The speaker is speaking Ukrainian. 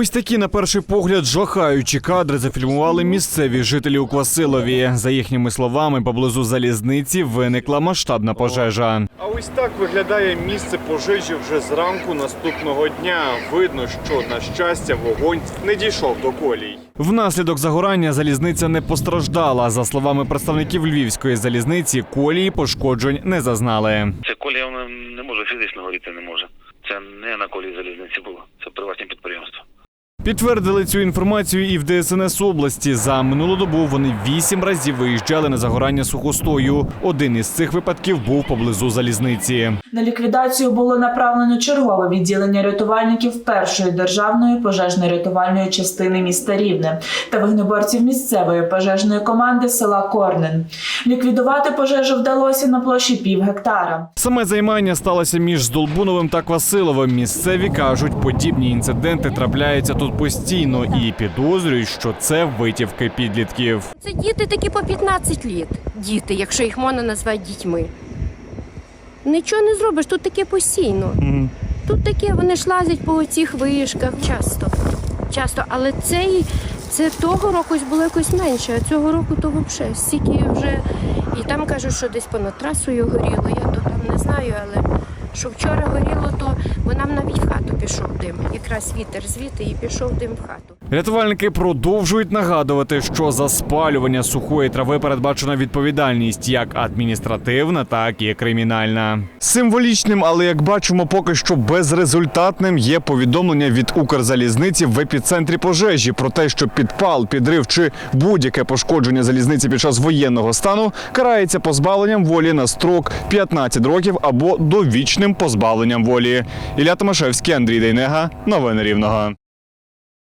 Ось такі, на перший погляд, жахаючі кадри зафільмували місцеві жителі у Квасилові. За їхніми словами, поблизу залізниці виникла масштабна пожежа. А ось так виглядає місце пожежі вже зранку наступного дня. Видно, що на щастя вогонь не дійшов до колій. Внаслідок загорання залізниця не постраждала. За словами представників львівської залізниці, колії пошкоджень не зазнали. Ця колія вона не може фізично горіти, не може. Це не на колії залізниці було. Це приватні підприємства. Підтвердили цю інформацію і в ДСНС області. За минулу добу вони вісім разів виїжджали на загорання сухостою. Один із цих випадків був поблизу залізниці. На ліквідацію було направлено чергове відділення рятувальників першої державної пожежно-рятувальної частини міста Рівне та вогнеборців місцевої пожежної команди села Корнен. Ліквідувати пожежу вдалося на площі пів гектара. Саме займання сталося між Здолбуновим та Квасиловим. Місцеві кажуть, подібні інциденти трапляються тут постійно і підозрюють, що це витівки підлітків. Це діти такі по 15 літ. Діти, якщо їх можна назвати дітьми. Нічого не зробиш, тут таке постійно. Тут таке, вони ж лазять по цих вишках часто. Часто, але цей, це того року було якось менше, а цього року то взагалі стільки вже. І там кажуть, що десь понад трасою горіло. Я то там не знаю, але що вчора горіло, то бо нам навіть в хату пішов дим. Якраз вітер звідти і пішов дим в хату. Рятувальники продовжують нагадувати, що за спалювання сухої трави передбачена відповідальність як адміністративна, так і кримінальна. Символічним, але як бачимо, поки що безрезультатним є повідомлення від Укрзалізниці в епіцентрі пожежі про те, що підпал, підрив чи будь-яке пошкодження залізниці під час воєнного стану карається позбавленням волі на строк 15 років або довічним позбавленням волі. Ілля Томашевський, Андрій Дейнега. Новини Рівного.